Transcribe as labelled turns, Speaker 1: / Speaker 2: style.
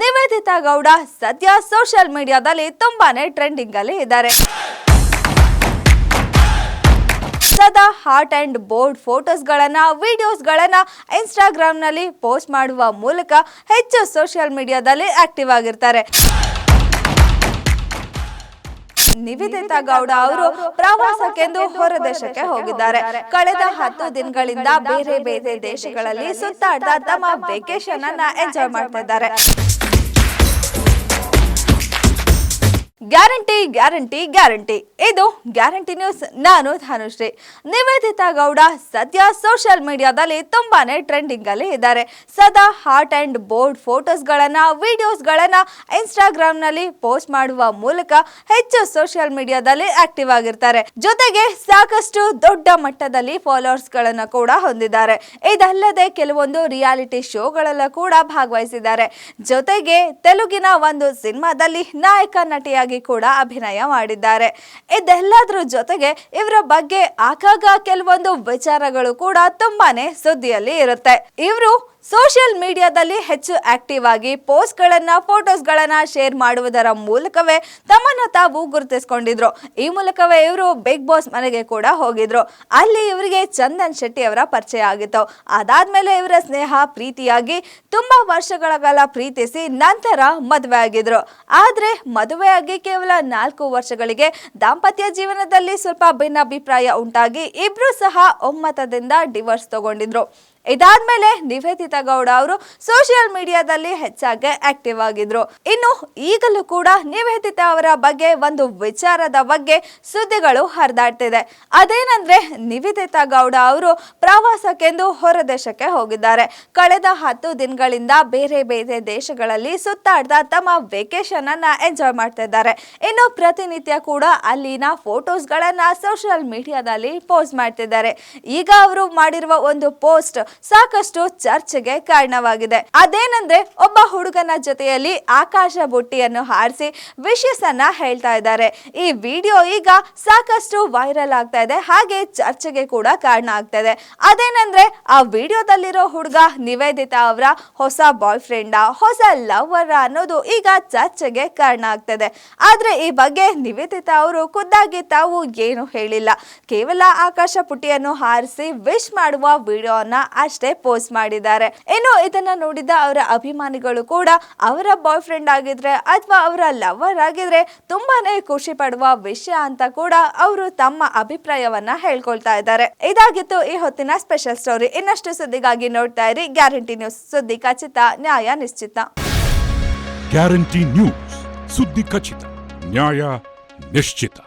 Speaker 1: ನಿವೇದಿತಾ ಗೌಡ ಸದ್ಯ ಸೋಷಿಯಲ್ ಮೀಡಿಯಾದಲ್ಲಿ ತುಂಬಾನೇ ಟ್ರೆಂಡಿಂಗ್ ಅಲ್ಲಿ ಇದ್ದಾರೆ. ಸದಾ ಹಾಟ್ ಅಂಡ್ ಬೋಲ್ಡ್ ಫೋಟೋಸ್ಗಳನ್ನು, ವಿಡಿಯೋಸ್ಗಳನ್ನು ಇನ್ಸ್ಟಾಗ್ರಾಮ್ನಲ್ಲಿ ಪೋಸ್ಟ್ ಮಾಡುವ ಮೂಲಕ ಹೆಚ್ಚು ಸೋಷಿಯಲ್ ಮೀಡಿಯಾದಲ್ಲಿ ಆಕ್ಟಿವ್ ಆಗಿರ್ತಾರೆ. ನಿವೇದಿತಾ ಗೌಡ ಅವರು ಪ್ರವಾಸಕ್ಕೆಂದು ಹೊರದೇಶಕ್ಕೆ ಹೋಗಿದ್ದಾರೆ. ಕಳೆದ ಹತ್ತು ದಿನಗಳಿಂದ ಬೇರೆ ಬೇರೆ ದೇಶಗಳಲ್ಲಿ ಸುತ್ತಾಡ್ತಾ ತಮ್ಮ ವೆಕೇಶನ್ ಅನ್ನ ಎಂಜಾಯ್ ಮಾಡ್ತಾ ಗ್ಯಾರಂಟಿ ಗ್ಯಾರಂಟಿ ಗ್ಯಾರಂಟಿ. ಇದು ಗ್ಯಾರಂಟಿ ನ್ಯೂಸ್. ನಾನು ಧನುಶ್ರೀ. ನಿವೇದಿತಾ ಗೌಡ ಸದ್ಯ ಸೋಷಿಯಲ್ ಮೀಡಿಯಾದಲ್ಲಿ ತುಂಬಾನೇ ಟ್ರೆಂಡಿಂಗ್ ಅಲ್ಲಿ ಇದ್ದಾರೆ. ಸದಾ ಹಾಟ್ ಅಂಡ್ ಬೋಲ್ಡ್ ಫೋಟೋಸ್ಗಳನ್ನ ವಿಡಿಯೋಸ್ಗಳನ್ನ ಇನ್ಸ್ಟಾಗ್ರಾಮ್ನಲ್ಲಿ ಪೋಸ್ಟ್ ಮಾಡುವ ಮೂಲಕ ಹೆಚ್ಚು ಸೋಷಿಯಲ್ ಮೀಡಿಯಾದಲ್ಲಿ ಆಕ್ಟಿವ್ ಆಗಿರ್ತಾರೆ. ಜೊತೆಗೆ ಸಾಕಷ್ಟು ದೊಡ್ಡ ಮಟ್ಟದಲ್ಲಿ ಫಾಲೋವರ್ಸ್ ಗಳನ್ನ ಕೂಡ ಹೊಂದಿದ್ದಾರೆ. ಇದಲ್ಲದೆ ಕೆಲವೊಂದು ರಿಯಾಲಿಟಿ ಶೋಗಳೆಲ್ಲ ಕೂಡ ಭಾಗವಹಿಸಿದ್ದಾರೆ. ಜೊತೆಗೆ ತೆಲುಗಿನ ಒಂದು ಸಿನಿಮಾದಲ್ಲಿ ನಾಯಕ ನಟಿಯಾಗಿ ಕೂಡ ಅಭಿನಯ ಮಾಡಿದ್ದಾರೆ. ಇದೆಲ್ಲದರ ಜೊತೆಗೆ ಇವರ ಬಗ್ಗೆ ಆಗಾಗ ಕೆಲವೊಂದು ವಿಚಾರಗಳು ಕೂಡ ತುಂಬಾನೇ ಸುದ್ದಿಯಲ್ಲಿ ಇರುತ್ತೆ. ಇವರು ಸೋಷಿಯಲ್ ಮೀಡಿಯಾದಲ್ಲಿ ಹೆಚ್ಚು ಆಕ್ಟಿವ್ ಆಗಿ ಪೋಸ್ಟ್ ಫೋಟೋಸ್ಗಳನ್ನು ಫೋಟೋಸ್ ಗಳನ್ನ ಶೇರ್ ಮಾಡುವುದರ ಮೂಲಕವೇ ತಮ್ಮನ್ನು ತಾವು ಗುರುತಿಸಿಕೊಂಡಿದ್ರು. ಈ ಮೂಲಕವೇ ಇವರು ಬಿಗ್ ಬಾಸ್ ಮನೆಗೆ ಕೂಡ ಹೋಗಿದ್ರು. ಅಲ್ಲಿ ಇವರಿಗೆ ಚಂದನ್ ಶೆಟ್ಟಿ ಅವರ ಪರಿಚಯ ಆಗಿತ್ತು. ಅದಾದ್ಮೇಲೆ ಇವರ ಸ್ನೇಹ ಪ್ರೀತಿಯಾಗಿ ತುಂಬಾ ವರ್ಷಗಳ ಕಾಲ ಪ್ರೀತಿಸಿ ನಂತರ ಮದುವೆ ಆಗಿದ್ರು. ಆದರೆ ಮದುವೆಯಾಗಿ ಕೇವಲ ನಾಲ್ಕು ವರ್ಷಗಳಿಗೆ ದಾಂಪತ್ಯ ಜೀವನದಲ್ಲಿ ಸ್ವಲ್ಪ ಭಿನ್ನಾಭಿಪ್ರಾಯ ಉಂಟಾಗಿ ಇಬ್ರು ಸಹ ಒಮ್ಮತದಿಂದ ಡಿವೋರ್ಸ್ ತಗೊಂಡಿದ್ರು. ಇದಾದ್ಮೇಲೆ ನಿವೇದಿತಾ ಗೌಡ ಅವರು ಸೋಷಿಯಲ್ ಮೀಡಿಯಾದಲ್ಲಿ ಹೆಚ್ಚಾಗಿ ಆಕ್ಟಿವ್ ಆಗಿದ್ರು. ಇನ್ನು ಈಗಲೂ ಕೂಡ ನಿವೇದಿತಾ ಅವರ ಬಗ್ಗೆ ಒಂದು ವಿಚಾರದ ಬಗ್ಗೆ ಸುದ್ದಿಗಳು ಹರಿದಾಡ್ತಿದೆ. ಅದೇನಂದ್ರೆ ನಿವೇದಿತಾ ಗೌಡ ಅವರು ಪ್ರವಾಸಕ್ಕೆಂದು ಹೊರದೇಶಕ್ಕೆ ಹೋಗಿದ್ದಾರೆ. ಕಳೆದ ಹತ್ತು ದಿನಗಳಿಂದ ಬೇರೆ ಬೇರೆ ದೇಶಗಳಲ್ಲಿ ಸುತ್ತಾಡ್ತಾ ತಮ್ಮ ವೆಕೇಶನ್ ಅನ್ನ ಎಂಜಾಯ್ ಮಾಡ್ತಾ ಇದ್ದಾರೆ ಇನ್ನು ಪ್ರತಿನಿತ್ಯ ಕೂಡ ಅಲ್ಲಿನ ಫೋಟೋಸ್ಗಳನ್ನ ಸೋಷಿಯಲ್ ಮೀಡಿಯಾದಲ್ಲಿ ಪೋಸ್ಟ್ ಮಾಡ್ತಿದ್ದಾರೆ. ಈಗ ಅವರು ಮಾಡಿರುವ ಒಂದು ಪೋಸ್ಟ್ ಸಾಕಷ್ಟು ಚರ್ಚೆಗೆ ಕಾರಣವಾಗಿದೆ. ಅದೇನಂದ್ರೆ, ಒಬ್ಬ ಹುಡುಗನ ಜೊತೆಯಲ್ಲಿ ಆಕಾಶ ಬುಟ್ಟಿಯನ್ನು ಹಾರಿಸಿ ವಿಶಸ್ ಅನ್ನ ಹೇಳ್ತಾ ಇದ್ದಾರೆ. ಈ ವಿಡಿಯೋ ಈಗ ಸಾಕಷ್ಟು ವೈರಲ್ ಆಗ್ತಾ ಇದೆ. ಹಾಗೆ ಚರ್ಚೆಗೆ ಕೂಡ ಕಾರಣ ಆಗ್ತಾ ಇದೆ. ಅದೇನಂದ್ರೆ, ಆ ವಿಡಿಯೋದಲ್ಲಿರೋ ಹುಡುಗ ನಿವೇದಿತಾ ಅವರ ಹೊಸ ಬಾಯ್ ಫ್ರೆಂಡ ಹೊಸ ಲವರ್ ಅನ್ನೋದು ಈಗ ಚರ್ಚೆಗೆ ಕಾರಣ ಆಗ್ತದೆ ಆದ್ರೆ ಈ ಬಗ್ಗೆ ನಿವೇದಿತಾ ಅವರು ಖುದ್ದಾಗಿ ತಾವು ಏನು ಹೇಳಿಲ್ಲ. ಕೇವಲ ಆಕಾಶ ಪುಟ್ಟಿಯನ್ನು ಹಾರಿಸಿ ವಿಶ್ ಮಾಡುವ ವಿಡಿಯೋನ ಅಷ್ಟೇ ಪೋಸ್ಟ್ ಮಾಡಿದ್ದಾರೆ. ಇನ್ನು ಇದನ್ನ ನೋಡಿದ ಅವರ ಅಭಿಮಾನಿಗಳು ಕೂಡ ಅವರ ಬಾಯ್ ಫ್ರೆಂಡ್ ಆಗಿದ್ರೆ ಅಥವಾ ಅವರ ಲವರ್ ಆಗಿದ್ರೆ ತುಂಬಾನೇ ಖುಷಿ ಪಡುವ ವಿಷಯ ಅಂತ ಕೂಡ ಅವರು ತಮ್ಮ ಅಭಿಪ್ರಾಯವನ್ನ ಹೇಳ್ಕೊಳ್ತಾ ಇದ್ದಾರೆ. ಇದಾಗಿತ್ತು ಈ ಹೊತ್ತಿನ ಸ್ಪೆಷಲ್ ಸ್ಟೋರಿ ಇನ್ನಷ್ಟು ಸುದ್ದಿಗಾಗಿ ನೋಡ್ತಾ ಇರಿ. ಗ್ಯಾರಂಟಿ ನ್ಯೂಸ್ ಸುದ್ದಿ ಖಚಿತ, ನ್ಯಾಯ ನಿಶ್ಚಿತ.
Speaker 2: ಗ್ಯಾರಂಟಿ ನ್ಯೂಸ್ ಸುದ್ದಿ ಖಚಿತ, ನ್ಯಾಯ ನಿಶ್ಚಿತ.